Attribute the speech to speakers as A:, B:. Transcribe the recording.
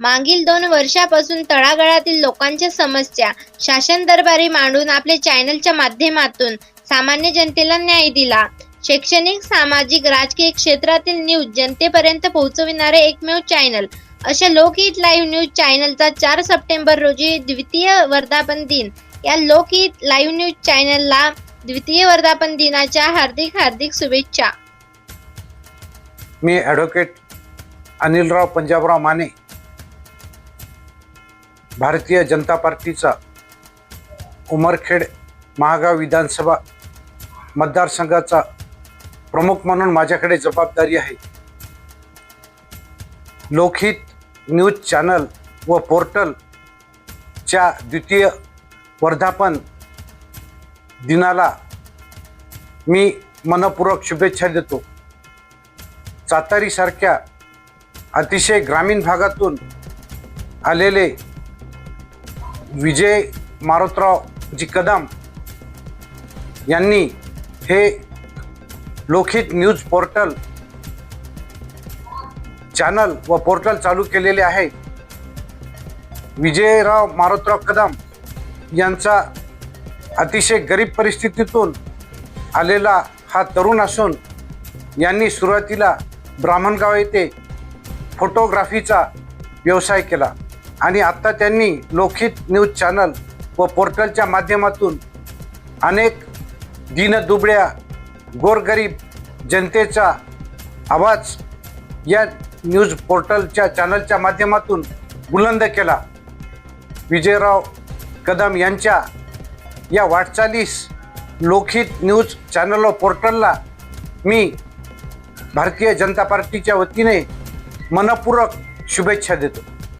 A: मागील दोन वर्षापासून तळागाळातील लोकांच्या समस्या शासन दरबारी मांडून आपल्या चॅनलच्या माध्यमातून सामान्य जनतेला न्याय दिला. शैक्षणिक सामाजिक राजकीय क्षेत्रातील न्यूज जनतेपर्यंत पोहोचविणारे एकमेव चॅनल. अशा लोकहित लाईव्ह न्यूज चॅनलचा चार सप्टेंबर रोजी द्वितीय वर्धापन दिन. या लोकहित लाईव्ह न्यूज चॅनलला द्वितीय वर्धापन दिनाच्या हार्दिक हार्दिक शुभेच्छा.
B: मी ॲडव्होकेट अनिलराव पंजाबराव माने. भारतीय जनता पार्टीचा उमरखेड महागाव विधानसभा मतदारसंघाचा प्रमुख म्हणून माझ्याकडे जबाबदारी आहे. लोकहित न्यूज चॅनल व पोर्टलच्या द्वितीय वर्धापन दिनाला मी मनपूर्वक शुभेच्छा देतो. सातारीसारख्या अतिशय ग्रामीण भागातून आलेले विजय मारोतरावजी कदम यांनी हे लोकहित न्यूज पोर्टल चॅनल व पोर्टल चालू केलेले आहे. विजयराव मारोतराव कदम यांचा अतिशय गरीब परिस्थितीतून आलेला हा तरुण असून यांनी सुरुवातीला ब्राह्मणगाव येथे फोटोग्राफीचा व्यवसाय केला. आणि आत्ता त्यांनी लोकहित न्यूज चॅनल व पोर्टलच्या माध्यमातून अनेक दीनदुबळ्या गोरगरीब जनतेचा आवाज या न्यूज पोर्टलच्या चॅनलच्या माध्यमातून बुलंद केला. विजयराव कदम यांच्या या वाटचालीस लोकहित न्यूज चॅनल व पोर्टलला मी भारतीय जनता पार्टीच्या वतीने मनपूर्वक शुभेच्छा देतो.